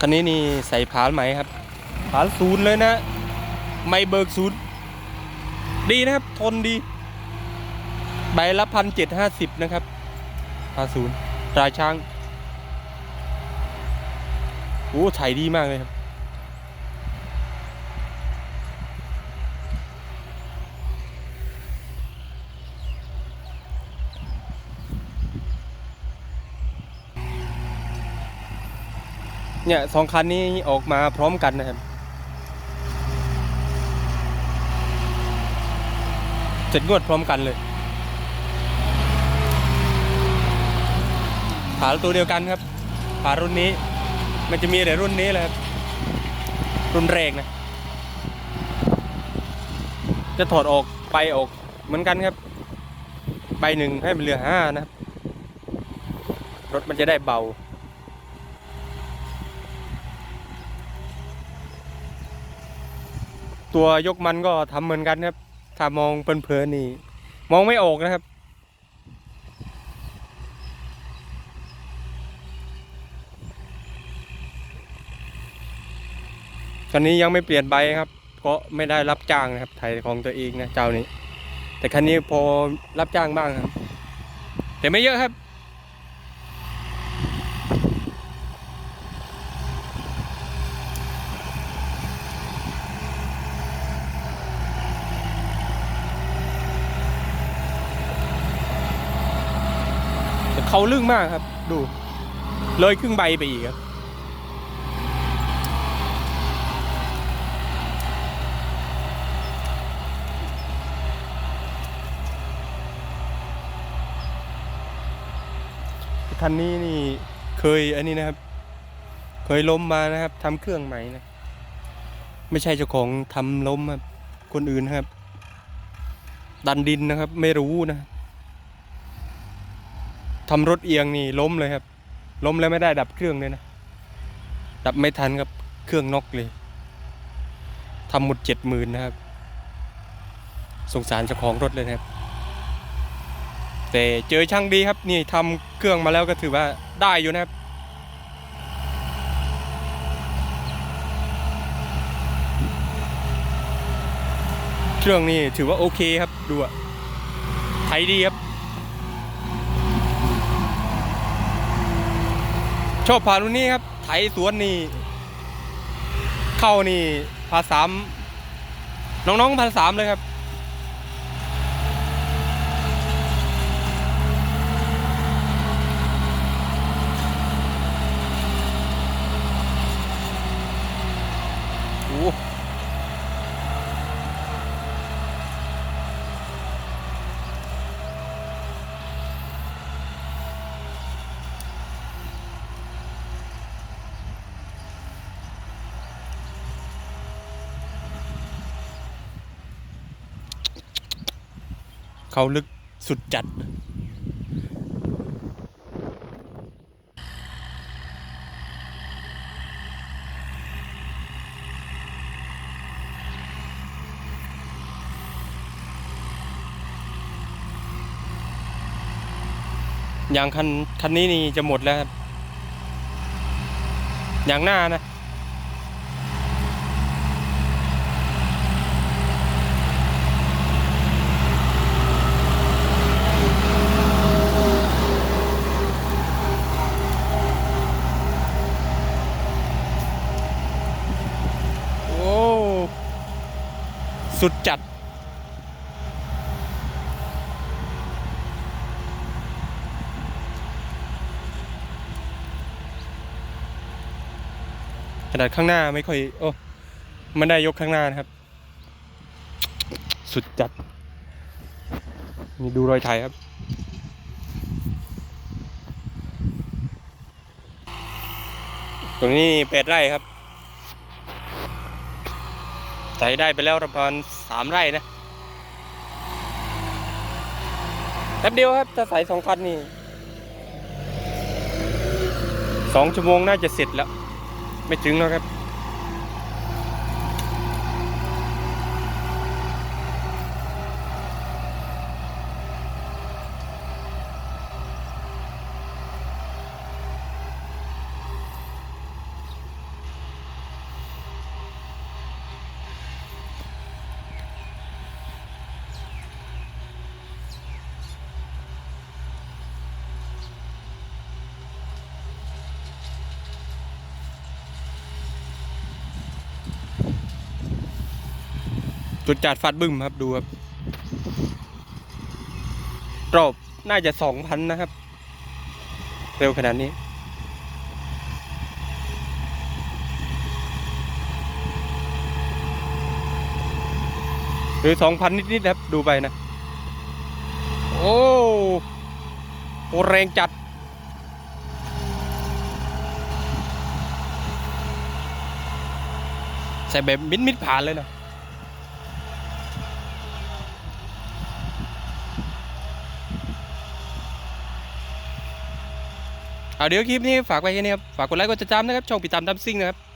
คันนี้นี่ใส่ผานไหมครับ ผานศูนย์เลยนะ ไม่เบิกศูนย์ดีนะครับ ทนดี ใบละพันเจ็ดห้าสิบนะครับผานศูนย์ตราช้างโอ้ถ่ายดีมากเลยครับ เนี่ยสองคันนี้ออกมาพร้อมกันนะครับ เจ็ดงวดพร้อมกันเลยฝาตัวเดียวกันครับฝารุ่นนี้ มันจะมีแต่รุ่นนี้แหละครับ รุ่นแรกนะ จะถอดออกไปออกเหมือนกันครับ ใบหนึ่งให้มันเหลือห้านะครับ รถมันจะได้เบา ตัวยกมันก็ทำเหมือนกันครับ ถ้ามองเพลินๆนี่ มองไม่ออกนะครับ ตอนนี้ยังไม่เปลี่ยนใบครับเพราะไม่ได้รับจ้างนะครับไถของตัวเองนะเจ้านี้ แต่คันนี้พอรับจ้างบ้างครับ แต่ไม่เยอะครับ เขาลึ่งมากครับ ดู เลยครึ่งใบไปอีกครับ คันนี้นี่เคยอันนี้นะครับ เคยล้มมานะครับทำเครื่องใหม่นะ ไม่ใช่เจ้าของทำล้มครับ คนอื่นครับ ดันดินนะครับ ไม่รู้นะ ทำรถเอียงนี่ล้มเลยครับ ล้มแล้วไม่ได้ดับเครื่องเลยนะ ดับไม่ทันครับเครื่องน็อกเลยทำหมดเจ็ดหมื่นนะครับ สงสารเจ้าของรถเลยนะครับ แต่เจอช่างดีครับนี่ทำเครื่องมาแล้วก็ถือว่าได้อยู่นะครับเครื่องนี่ถือว่าโอเคครับดูอะไทยดีครับ ชอบผ่านรุ่นนี้ครับ ไถสวนนี่ เข้านี่พาสามน้องๆพาสามเลยครับ โอ้ เขาลึกสุดจัด อย่างคันคันนี้นี่จะหมดแล้วครับอย่างหน้านะ โอ้ สุดจัด ขนาดข้างหน้าไม่ค่อย โอ้ มันได้ยกข้างหน้านะครับ สุดจัด นี่ดูรอยไถครับตรงนี้แปดไร่ครับ ไถได้ไปแล้วประมาณสามไร่นะแป๊บเดียวครับถ้าใส่สองคันนี่สองชั่วโมงน่าจะเสร็จแล้ว ไม่ถึงแล้วครับ จุดจัดฟัดบึ้มครับดูครับรอบน่าจะสองพันนะครับ เร็วขนาดนี้หรือสองพันนิดๆครับดูไปนะ โอ้โหแรงจัด ใส่แบบมิดมิดผ่านเลยนะ เอาเดี๋ยวคลิปนี้ฝากไว้แค่นี้ครับ ฝากกดไลค์กดติดตามนะครับ ช่องปิดตามตามซิ่งนะครับ